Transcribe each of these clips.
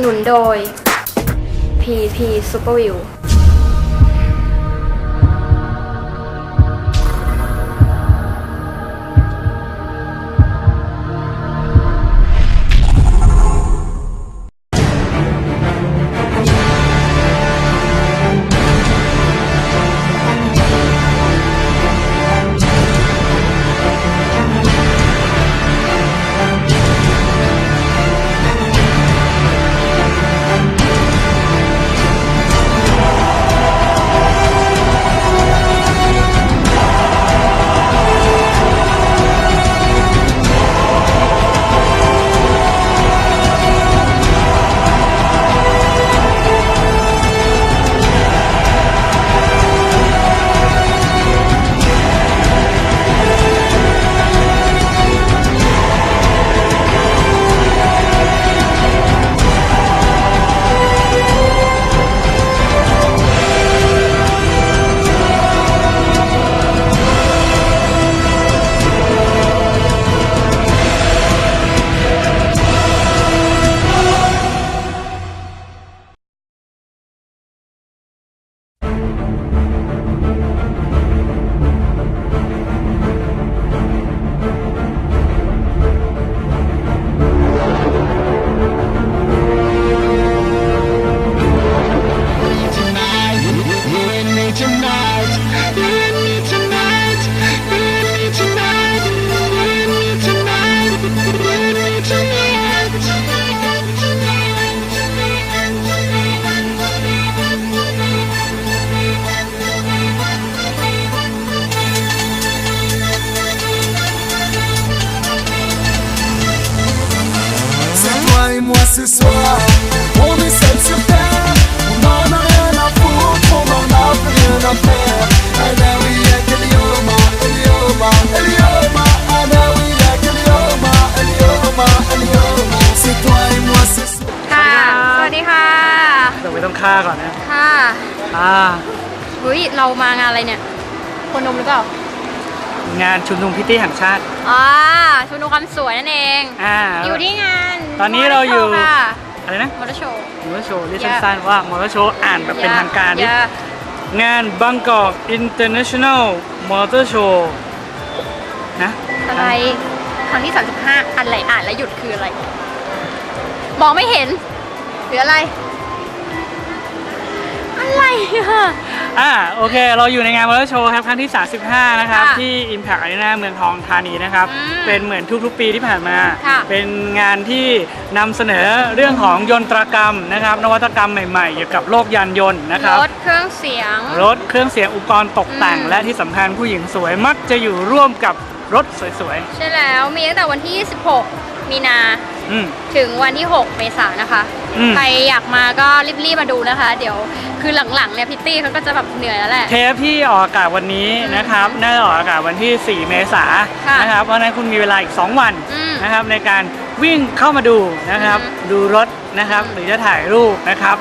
สนุนโดย PP Superview et moi ce soir, on est seul sur terre. On en a rien à foutre, on en a plus rien à faire. أنا وياك اليوم اليوم اليوم أنا وياك اليوم اليوم اليوم C'est toi et moi ce soir. ค่ะ สวัสดีค่ะ เดี๋ยวไม่ต้องฆ่าก่อนนะ ค่ะ อ่า เฮ้ย เรามางานอะไรเนี่ย คนนมหรือเปล่า งานชุมนุมพิตตี้แห่งชาติอ่าชุมนุมความสวยนั่นเอง อ่า อยู่ที่งานตอนนี้เราอยู่มอเตร์โชว์ค่ะอะไรนะมอเตอร์โชว์ มอเตอร์โชว์เรียก Yeah สั้นๆว่ามอเตอร์โชว์อ่านแบบเป็นทางการดิอย่งานบางกอก International Motor Show นะอะไรครั้งที่ 35อะไรอ่านแล้วหยุดคืออะไร มองไม่เห็น หรืออะไร อะไรอะอ่าโอเค เราอยู่ในงานมอเตอร์โชว์ครับครั้งที่ 35 นะครับ ค่ะที่ Impact Arena เมืองทองธานีนะครับ อืมเป็นเหมือนทุกๆ ปีที่ผ่านมา ค่ะเป็นงานที่นำเสนอเรื่องของยนตรกรรมนะครับ นวัตกรรมใหม่ๆ เกี่ยวกับโลกยานยนต์นะครับ รถเครื่องเสียง รถเครื่องเสียงอุปกรณ์ตกแต่ง อืม และที่สำคัญผู้หญิงสวยมักจะอยู่ร่วมกับรถสวยใช่แล้วมีตั้งแต่วันที่ 26 มีนาๆอืม ถึงวันที่ 6 เมษายนนะคะ อืม ใครอยากมาก็รีบๆมาดูนะคะ เดี๋ยวคือหลังๆเนี่ยพิตตี้เขาก็จะแบบเหนื่อยแล้วแหละ เทปที่ออกอากาศวันนี้นะครับน่าจะออกอากาศวันที่ 4 เมษายนค่ะนะครับ เพราะฉะนั้นคุณมีเวลาอีก 2 วันอืมนะครับ ในการวิ่งเข้ามาดูนะครับ อืมดูรถนะครับหรือจะถ่ายรูปนะครับ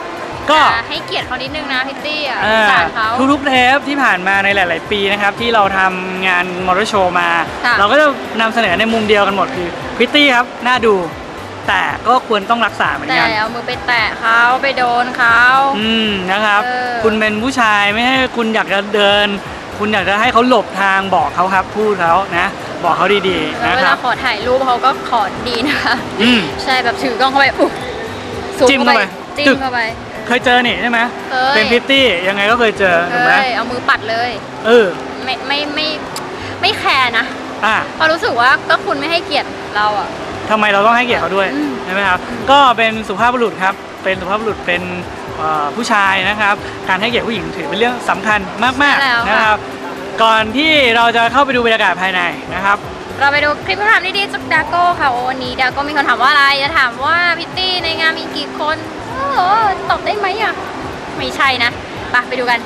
ก็อ่าให้เกียรติเขานิดนึงนะพิตตี้อะเอ่สองสารเขา ทุกๆเทปที่ผ่านมาในหลาย ๆ ปีนะครับ ที่เราทำงานมอเตอร์โชว์มา ค่ะ เราก็จะนำเสนอในมุมเดียวกันหมดคือพิตตี้ครับน่าดู แต่ก็ควรต้องรักษาเหมือนแต่กัน เอามือไปแตะเขาไปโดนเขา อืมนะครับ เออ คุณเป็นผู้ชายไม่ให้คุณอยากจะเดิน คุณอยากจะให้เขาหลบทางบอกเขาครับพูดเขานะ บอกเขาดีๆแล้วนะเวคลารับ ขอถ่ายรูปเขาก็ขอดีนะคะอืม ใช่แบบถือกล้องเข้าไปอุ๊บซูจิ้มเข้าไปจิ้ตึมกเข้าไป เคยเจอนี่ใช่ไหมเคย เป็นพิตตี้ยังไงก็เคยเจอถูกไหมเอ้ยเอามือปัดเลย เออไม่ไม่ไม่ไม่แคร์นะอะ เพราะรู้สึกว่าก็คุณไม่ให้เกียรติเราอะ ทำไมเราต้องให้เกียรติเขาด้วยอืม ใช่ไหมครับก็เป็นสุภาพบุรุษครับเป็นสุภาพบุรุษเป็นเอ่อผู้ชายนะครับ การให้เกียรติผู้หญิงถือเป็นเรื่องสำคัญมากใช่แล้วๆค่ะ นะครับ ก่อนที่เราจะเข้าไปดูบรรยากาศภายในนะครับเราไปดูคลิปคำถามดีๆจากดาโก้ค่ะโอ้วันนี้ดาโก้มีคนถามว่าอะไร จะถามว่าพิตตี้ในงานมีกี่คนโอ้โหตอบได้ไหมอะ ไม่ใช่นะไปไปดูกัน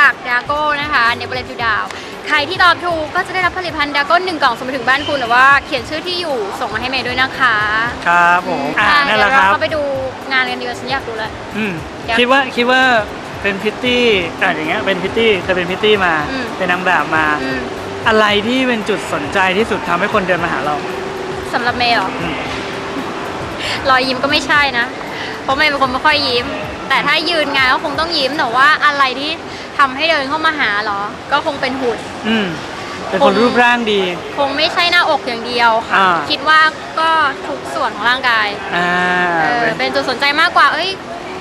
จากดาโก้นะคะเนเบเลตูดาวใครที่ตอบถูกก็จะได้รับผลิตภัณฑ์ดาก้อนหนึ่งกล่องส่งมาถึงบ้านคุณหรือว่าเขียนชื่อที่อยู่ส่งมาให้เมย์ด้วยนะคะครับผมอ่าค่ะนั่นแหเดี๋ยละวคเรารับเข้าไปดูงานกันดีกว่าฉันอยากดูเลยอืมอยากคิดว่าคิดว่าเป็นพิตตี้อะอย่างเงี้ยเป็นพิตตี้เคยเป็นพิตตี้มาอืมเป็นนางแบบมา อืมอะไรที่เป็นจุดสนใจที่สุดทำให้คนเดินมาหาเรา สำหรับเมย์เหรออืมรอยยิ้มก็ไม่ใช่นะ เพราะเมย์เป็นคนไม่ค่อยยิ้ม แต่ถ้ายืนงานก็คงต้องยิ้มแต่ว่าอะไรที่ทำให้เดินเข้ามาหาเหรอ ก็คงเป็นหุ่น อืม เป็นคนผมรูปร่างดี คงไม่ใช่หน้าอกอย่างเดียวค่ะ อ่า คิดว่าก็ทุกส่วนของร่างกาย อ่าเออ เป็นเป็นจุดสนใจมากกว่า เอ้ย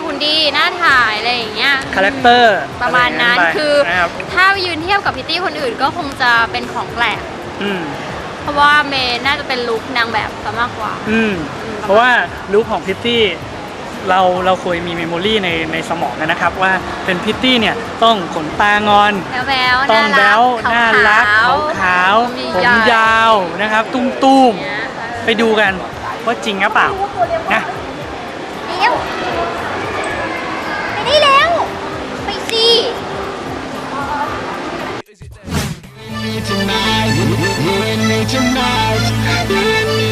หุ่นดีหน้าถ่ายอะไรอย่างเงี้ย คาแรคเตอร์ประมาณนั้นะไรย่งคือไปนะครับถ้ายืนเทียบกับพิตตี้คนอื่นก็คงจะเป็นของแปลก อืม เพราะว่าเมย์น่าจะเป็นลุคนางแบบซะมากกว่า อืมอืมเพราะว่าลุคของพิตตี้ เราเราเคยมีเมมโมรีในในสมองนะครับ ว่าเป็นพิตตี้เนี่ยต้องขนตางอนแล้วแบ๊วต้องแบ๊วน่ารักขาวขาวๆผมยาวนะครับ ตุ้มตุ้มเนี่ยๆไปดูกันว่าจริงหรือเปล่านะเร็วไปได้แล้ว ไปสิ me tonight, you and me tonight, you and me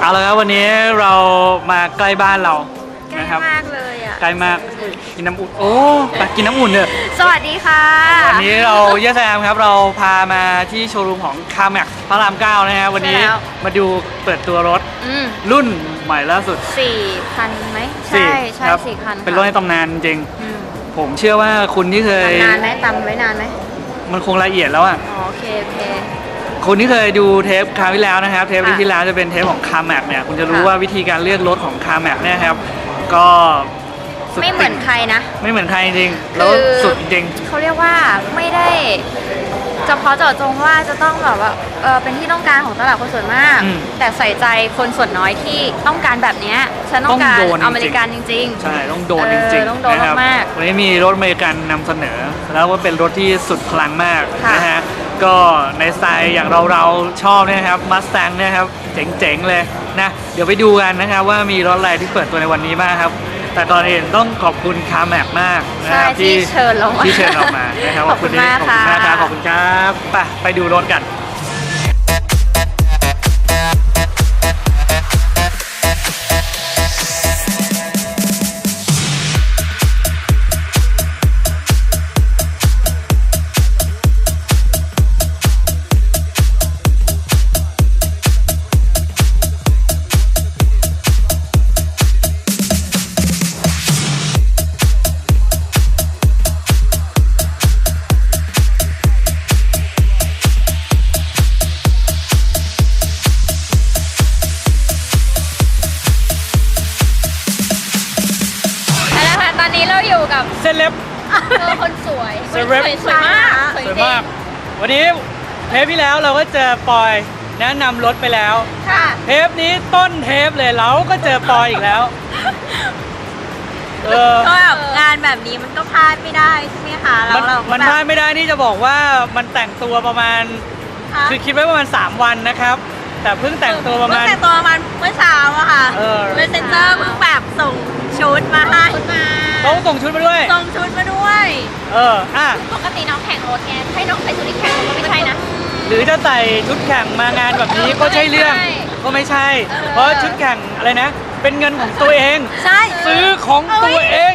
เอาละครับวันนี้เรามาใกล้บ้านเราใกล้นะครับ มากเลยอะ ใกล้มาก กินน้ำอุ่น โอ้ไปกินน้ำอุ่นเถอะสวัสดีค่ะ วันนี้เราเยสแซมครับ เราพามาที่โชว์รูมของคาแม็กพระรามเก้านะฮะ วันนี้ใช่แล้ว มาดูเปิดตัวรถอืมรุ่นใหม่ล่าสุดสี่พันไหมสี่ใช่ใช่ครับสี่พันเป็นรถในตำนานจริง อืมผมเชื่อว่าคุณที่เคย นานไหมตำไว้นานไหมมันคงละเอียดแล้วอะ อ๋อโอเคโอเค คุณที่เคยดูเทปคราวที่แล้วนะครับ เทปค่ะที่แล้วจะเป็นเทปของคาแม็กเนี่ย คุณจะรู้ค่ะ ว่าวิธีการเลือกรถของคาแม็กเนี่ยครับ ก็ สุดไม่เหมือนใครนะ ไม่เหมือนใครจริงๆแล้วคือ สุดจริง เขาเรียกว่าไม่ได้เฉพาะเจาะจงว่าจะต้องแบบว่าเออเป็นที่ต้องการของตลาดคนส่วนมาก อืมแต่ใส่ใจคนส่วนน้อยที่ต้องการแบบเนี้ยฉันต้องการต้องโดนจริงๆ อเมริกันจริงใช่ต้องโดนเอจอริงต้องๆโดนนะครับมากวันนี้มีรถอเมริกันนำเสนอ แล้วก็เป็นรถที่สุดพลังมากค่ะ นะฮะก็ในสไตล์อย่างเราเราๆชอบเนยนะครับมัส a งเนี่ยครับเจ๋งๆเลยนะเดี๋ยวไปดูกันนะครับว่ามีรถอะไรที่เปิดตัวในวันนี้บ้างครับ แต่ตอนอื่นต้องขอบคุณคาแม็กมากๆนะใช่ครับที่เชิญเรามาที่เชิญเรามานะครับขอบคุณมากขอบคุณมากคค่ะรับขอบคุณครับไปไปดูรถกัน เทปที่แล้วเราก็เจอปอยแนะนำรถไปแล้ว ค่ะ เทปนี้ต้นเทปเลยเราก็เจอปอยอีกแล้ว เออ ก็แบบงานแบบนี้มันก็พลาดไม่ได้ใช่ไหมคะแล้มันวเราก็มันแบพลาดบไม่ได้ที่จะบอกว่ามันแต่งตัวประมาณค่ะคือคิดไว้ประมาณ 3 วันนะครับ แต่เพิ่งแต่งตัวประมาณ เพิ่งแต่งตัวประมาณเมื่อเช้าอะค่ะเออ เซนเตอร์เพิ่งแบบส่งชุดมาให้ชุดมาเขาส่งชุดมาด้วย ส่งชุดมาด้วย เออ อะ ปกติน้องแข่งรถไงให้น้องใส่ชุดที่แข่งรถก็ไม่ใช่นะ หรือจะใส่ชุดแข่งมางานแบบนี้ก็ใช่เรื่องไม่ใช่ก็ไม่ใช่เออเพราะชุดแข่งอะไรนะ เป็นเงินของตัวเอง ใช่ซื้อของตัวเอง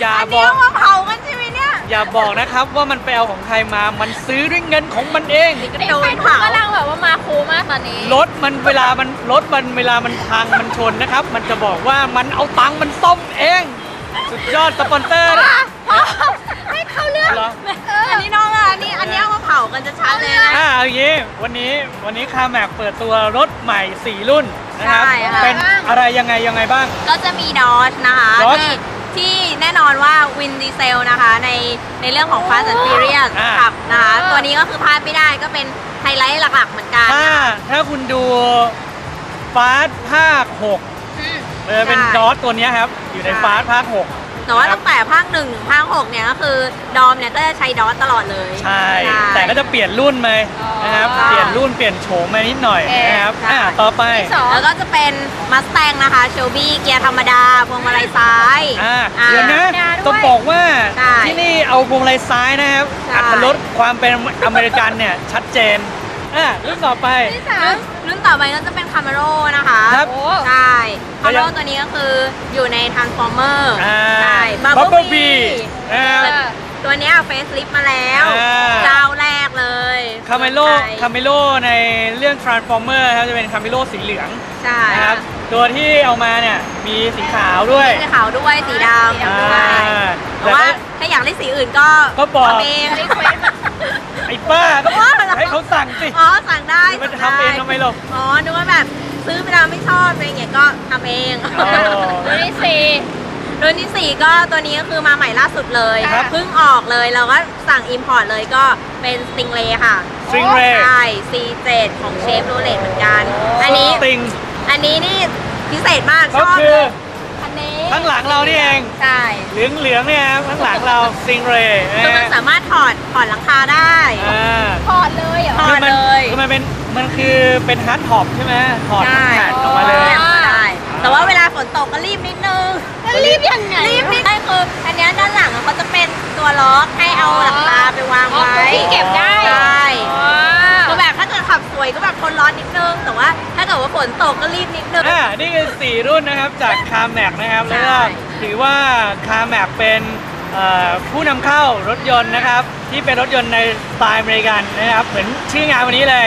อย่าอันบนี้อกเอามาเผากันใช่ไหมเนี่ยอย่าบอกนะครับว่ามันไปเอาของใครมา มันซื้อด้วยเงินของมันเองโดนเผากำลังแบบว่ามาคูลมากตอนนี้รถมันเวลามันรถมันเวลามันพังมันชนนะครับ มันจะบอกว่ามันเอาตังค์มันซ่อมเอง สุดยอดสปอนเซอร์นะ ให้เขาเลือกเหรออันนี้น้องอะอันนี้อันนี้เอามาเผากันจะชัดเลยนะ อ่าเอาอย่างนี้วันนี้วันนี้คาแม็กเปิดตัวรถใหม่ 4 รุ่นนะครับ ใช่ค่ะ เป็นอะไรยังไงยังไงบ้าง ก็จะมีดอสนะคะ Dodge ที่ที่แน่นอนว่าวินดีเซลนะคะ ในในเรื่องของ Fast and Furious อ่า ขับนะคะ ตัวนี้ก็คือพลาดไม่ได้ก็เป็นไฮไลท์หลักๆเหมือนกันถ้าถ้าคุณดูฟาสภาคอืม6เออเป็นใช่ ดอสตัวเนี้ยครับ อยู่ในใช่ ฟาสภาคหก แต่ว่าครัตั้บงแต่ภาคหนึ่งถึงภาคหกเนี่ยก็คือดอมเนี่ยก็จะใช้ดอสตลอดเลยใช่ แต่ก็จะเปลี่ยนรุ่นไปนะครับอ๋อเปลี่ยนรุ่นเปลี่ยนโฉมมานิดหน่อยเอ๊ะนะครับใช่อะต่อไปที่สองแล้วก็จะเป็นมัสแตงนะคะเชลบี้เกียร์ธรรมดาพวงมาลัยซ้ายอ่าอ่าเดี๋ยวนะธรรมดาด้วยต้องบอกว่าใช่ที่นี่เอาพวงมาลัยซ้ายนะครับใช่อัตลดความเป็นอเมริกันเนี่ยชัดเจน อะรุ่นต่อไป ที่สารุ่มนรุ่นต่อไปก็จะเป็นคา m มโรนะคะครับโอ้ ใช่คาแล้ว m ยัโรงตัวนี้ก็คืออยู่ใน Transformer อ่าใช่บับ Bumblebee เบิลบีนะครับเออตัวเนี้เฟซลิฟมาแล้วอ่า เจ้าแรกเลยคาเมโลเมืองไทยคาเมโลในเรื่อง Transformer ครับจะเป็นคาเมโลสีเหลืองใช่นะครับตัวที่เอามาเนี่ยมีสีขาวด้วยสีขาวด้วยสีดำอ่าด้วยแต่ว่า ถ้าอยากได้สีอื่นก็ก็บอก ทำเอง รีเควสมาไอ้ป้าต้องให้เขาสั่งสิอ๋อสั่งได้มันจะสั่ทำเองได้ทำไมหรอกอ๋อนึกว่าแบบซื้อไปแล้วไม่ชอบอะไรเงี้ยก็ทำเองอ๋อรุ่นที่สี่รุ่นที่4ก็ตัวนี้ก็คือมาใหม่ล่าสุดเลยครับเพิ่งออกเลยเราก็สั่ง Import เลยก็เป็น Stingray ค่ะ Stingray ใช่ C7 ของเชฟโรเลตเหมือนกัน อันนี้ติงอันนี้นี่พิเศษมากชก็อบคืเลอยคันนี้ ข้างหลังเรานี่เอง ใช่เหลืองเหลืองๆเนี่ยครับข้างหลังเราซิงเรย์คือมันสามารถถอดถอดหลังคาได้ อ่าถอดเลยเหรอ ถอดคืมัเลย คือมันเป็นมันคือเป็นฮาร์ดท็อปใช่ไหมถอดใช่แผ่นออกมาเลยอ๋อใช่แต่ว่าเวลาฝนตกก็รีบนิดนึงรีบยังไง รีบนิดนึงคืออันเนี้ยด้านหลังอะเขาจะเป็นตัวล็อกให้เอาหลังคาไปวางอ๋อไว้ที่เก็บได้ใช่ว้าวคือแบบถ้าเกิด ขับสวยก็แบบทนร้อนนิดนึง แต่ว่าถ้าเกิดว่าฝนตกก็รีบนิดนึง อ่านี่คือสี่รุ่นนะครับจากคาร์แม็กนะครับ ใช่ แล้วก็ถือว่าคาร์แม็กเป็นเอ่อผู้นำเข้ารถยนต์นะครับ ที่เป็นรถยนต์ในสไตล์อเมริกันนะครับ เหมือนชื่องานวันนี้เลย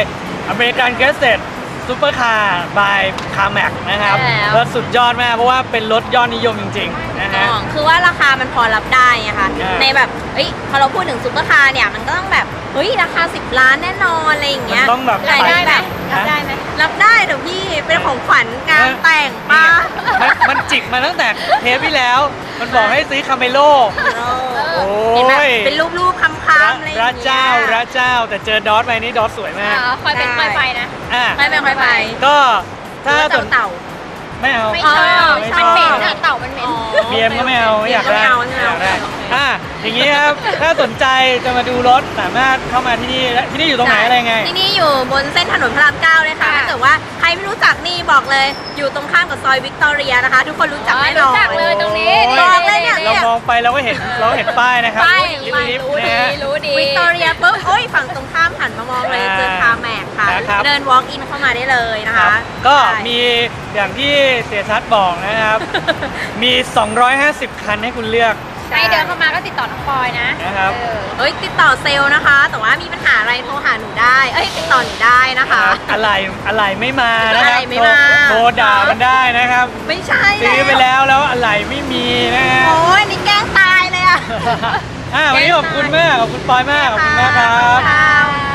อเมริกันเกสเซตซูเปอร์คาร์บายคาร์แม็กนะครับใช่แล้ว ก็สุดยอดมากเพราะว่าเป็นรถยอดนิยมจริงๆนะฮะ อ๋อคือว่าราคามันพอรับได้ไงคะใช่ในแบบเฮ้ย พอเราพูดถึงซุปเปอร์คาร์เนี่ย มันก็ต้องแบบเฮ้ยราคา 10 ล้านแน่นอนอะไรอย่างมัเงี้นยต้องแบบรายได้ไหมฮะรับได้ไหมรับได้เดี๋ยวพี่เป็นของขวัญงานแต่งป้ามันมันจิกมาตั้งแต่เทปที่แล้ว มันบอกให้ซื้อคาเมโล โอ้เห็นไหมยเป็นรูปๆคำๆอะไรอย่างพระเงี้ยเจ้าพระเจ้าแต่เจอดอสไปนี่ดอสสวยมากอ๋อคอยเป็นคอยไปนะ อะไม่เป็นไรไปก็ถ้าเต่าสนเต่า ไม่เอาไม่อ๋อชอบ ไม่มันเหม็นชอบอะเต่ามันเหม็นเบียมก็ไม่เอาไม่อยากได้ไม่เอาใช่ไหมอยากได้ อะอย่างนี้ครับ ถ้าสนใจจะมาดูรถสามารถเข้ามาที่นี่และที่นี่อยู่ตรงไหนอะไรไง ที่นี่อยู่บนเส้นถนนพระรามเก้าเลยค่ะค่ะ ถ้าเกิดว่าใครไม่รู้จักนี่บอกเลย อยู่ตรงข้ามกับซอยวิกตอเรียนะคะ ทุกคนรู้จักแน่นอน รู้จักเลยตรงนี้โอ้ย บอกเลยเนี่ย เรามองไปเราก็เห็นเราก็เห็นป้ายนะครับป้ายลิฟป้ายต์ลิฟต์รู้นะดีฮะ รู้ดีวิกตอเรียปุ๊บโอ้ยฝั่งตรงข้ามหันมามองเลยอ่าเจอคาแม็กค่ะ นะครับ เดิน walk in เข้ามาได้เลยนะครัคะบก็ใช่ มีอย่างที่เสียชัดบอกนะครับ มี 250 คันให้คุณเลือก ใครเดินเข้ามาก็ติดต่อน้องปอยนะนะครับ เออเอ้ยติดต่อเซลล์นะคะ แต่ว่ามีปัญหาอะไรโทรหาหนูได้ เอ้ยติดต่อหนูได้นะคะ อะไรอะไรไม่มานะครับอะไรไม่มา โทรโทรด่ามันได้นะครับไม่ใช่ซื้อไปแล้วแล้วอะไรไม่มีนะฮะ โอ้ยนี่แกล้งตายเลยอะอ่าวันนี้ขอบคุณมากขอบคุณปอยมากขอบคุณมากครับค่ะ